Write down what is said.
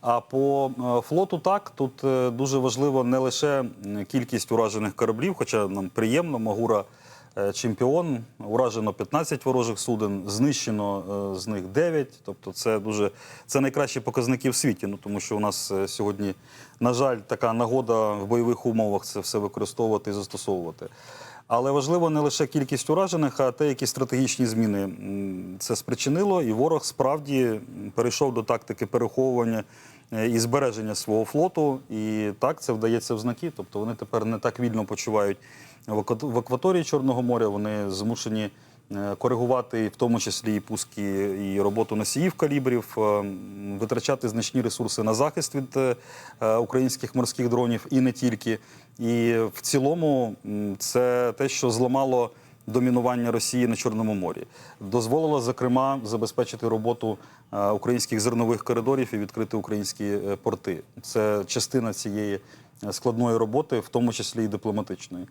А по е, флоту так тут е, дуже важливо не лише кількість уражених кораблів, хоча нам приємно, Магура е, чемпіон, уражено 15 ворожих суден, знищено з них 9. Тобто це дуже це найкращі показники в світі. Ну тому що у нас сьогодні, на жаль, така нагода в бойових умовах це все використовувати і застосовувати. Але важливо не лише кількість уражених, а те, які стратегічні зміни це спричинило, і ворог справді перейшов до тактики переховування е, і збереження свого флоту. І так це вдається в знаки. Тобто вони тепер не так вільно почувають в акваторії Чорного моря. Вони змушені коригувати в тому числі і пуски, і роботу носіїв калібрів, е, витрачати значні ресурси на захист від е, е, українських морських дронів і не тільки. І в цілому це те, що зламало домінування Росії на Чорному морі, дозволило зокрема забезпечити роботу е, українських зернових коридорів і відкрити українські е, порти. Це частина цієї е, складної роботи, в тому числі і дипломатичної.